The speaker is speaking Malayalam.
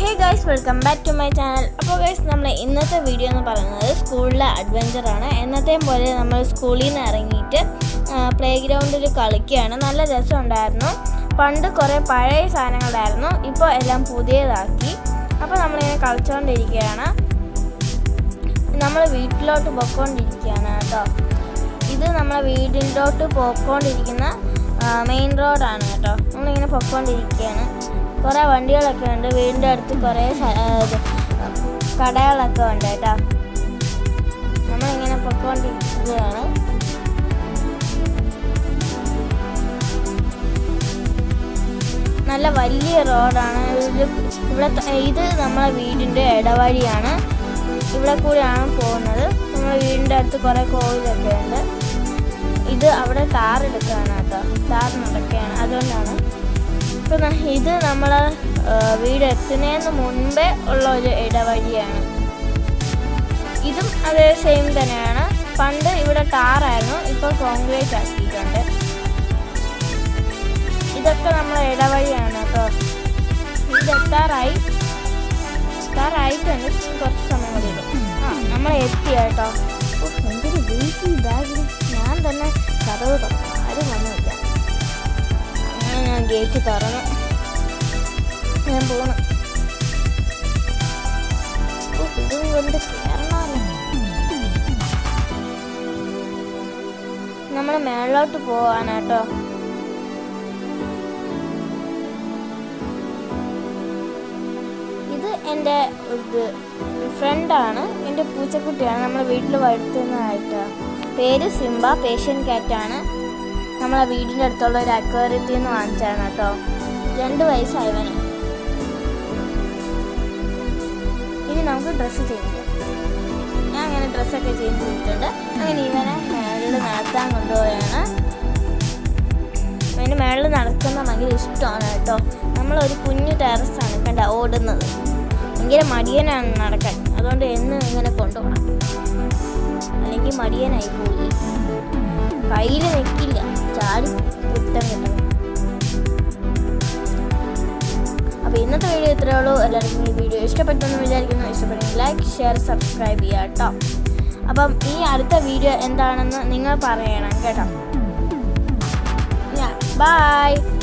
Hey guys welcome back to my channel അപ്പോൾ ഗൈസ് നമ്മൾ ഇന്നത്തെ വീഡിയോ എന്ന് പറയുന്നത് സ്കൂളിലെ അഡ്വഞ്ചറാണ് എന്നത്തെയും പോലെ നമ്മൾ സ്കൂളിൽ നിന്ന് ഇറങ്ങിയിട്ട് പ്ലേ ഗ്രൗണ്ടിൽ കളിക്കുകയാണ്. നല്ല രസമുണ്ടായിരുന്നു. പണ്ട് കുറേ പഴയ സാധനങ്ങളായിരുന്നു. ഇപ്പോൾ എല്ലാം പുതിയതാക്കി. അപ്പോൾ നമ്മളിങ്ങനെ കളിച്ചുകൊണ്ടിരിക്കുകയാണ് നമ്മൾ വീട്ടിലോട്ട് പൊയ്ക്കൊണ്ടിരിക്കുകയാണ് കേട്ടോ. ഇത് നമ്മളെ വീടിന്റോട്ട് പോയിക്കൊണ്ടിരിക്കുന്ന മെയിൻ റോഡാണ് കേട്ടോ. നമ്മളിങ്ങനെ പൊയ്ക്കൊണ്ടിരിക്കുകയാണ് കുറേ വണ്ടികളൊക്കെ ഉണ്ട്. വീടിന്റെ അടുത്ത് കുറേ കടകളൊക്കെ ഉണ്ട് കേട്ടോ. നമ്മളിങ്ങനെ പൊക്കോണ്ടിരിക്കുകയാണ്. നല്ല വലിയ റോഡാണ്. ഇവിടെ ഇത് നമ്മളെ വീടിന്റെ ഇടവഴിയാണ്. ഇവിടെ കൂടിയാണ് പോകുന്നത്. നമ്മുടെ വീടിന്റെ അടുത്ത് കുറേ കോവിലൊക്കെ ഉണ്ട്. ഇത് അവിടെ ടാർ എടുക്കുകയാണ് കേട്ടോ. ടാർ അതുകൊണ്ടാണ് ഇപ്പം ഇത് നമ്മൾ വീട് എത്തുന്നതിന് മുൻപേ ഉള്ള ഒരു ഇടവഴിയാണ്. ഇതും അതേ സെയിം തന്നെയാണ്. പണ്ട് ഇവിടെ ടാറായിരുന്നു ഇപ്പോൾ കോൺക്രീറ്റ് ആക്കിയിട്ടുണ്ട്. ഇതൊക്കെ നമ്മൾ ഇടവഴിയാണ് കേട്ടോ. ഇത് എത്താറായി. എത്താറായിട്ടുണ്ട്. കുറച്ച് സമയം കൂടി ആ നമ്മൾ എത്തി കേട്ടോ. എന്തൊരു ബാഗിൽ ഞാൻ തന്നെ കഥവ് തുറന്നു ഗേറ്റ് തുറന്നു ഞാൻ പോകണം നമ്മൾ കൊണ്ട് നമ്മൾ പോവാനാട്ടോ. ഇത് എന്റെ ഇത് ഫ്രണ്ടാണ്. എന്റെ പൂച്ചക്കുട്ടിയാണ്. നമ്മളെ വീട്ടിൽ വളർത്തുന്നതായിട്ട്. പേര് സിംബ പേഷ്യൻ കാറ്റാണ്. നമ്മളെ വീടിന്റെ അടുത്തുള്ള ഒരു അക്വേറിയത്തിൽ നിന്ന് വാങ്ങിച്ചാണ് കേട്ടോ. രണ്ട് വയസ്സായവന്. ഇനി നമുക്ക് ഡ്രസ്സ് ചെയ്യാം. ഞാൻ അങ്ങനെ ഡ്രസ്സൊക്കെ ചേഞ്ച് ചെയ്തിട്ടുണ്ട്. അങ്ങനെ ഇവനെ മേളിൽ നടത്താൻ കൊണ്ടുപോയാണ്. അവന് മേളിൽ നടക്കുന്ന ഭയങ്കര ഇഷ്ടമാണ് കേട്ടോ. നമ്മളൊരു കുഞ്ഞു ടെറസാണ് കണ്ട ഓടുന്നത്. ഭയങ്കര മടിയനാണ് നടക്കാൻ. അതുകൊണ്ട് എന്നും ഇങ്ങനെ കൊണ്ടുപോകണം. അല്ലെങ്കിൽ മടിയനായി പോയി. കയ്യിൽ നിൽക്കില്ല ചാടി കുറ്റം കിട്ടണം. അപ്പോൾ ഇന്നത്തെ വീഡിയോ ഇത്രയേ ഉള്ളൂ. എല്ലാവർക്കും ഈ വീഡിയോ ഇഷ്ടപ്പെട്ടെന്ന് വിചാരിക്കുന്നു. ഇഷ്ടപ്പെട്ടെങ്കിൽ ലൈക്ക് ഷെയർ സബ്സ്ക്രൈബ് ചെയ്യുക കേട്ടോ അപ്പം ഈ അടുത്ത വീഡിയോ എന്താണെന്ന് നിങ്ങൾ പറയണം കേട്ടോ. Bye.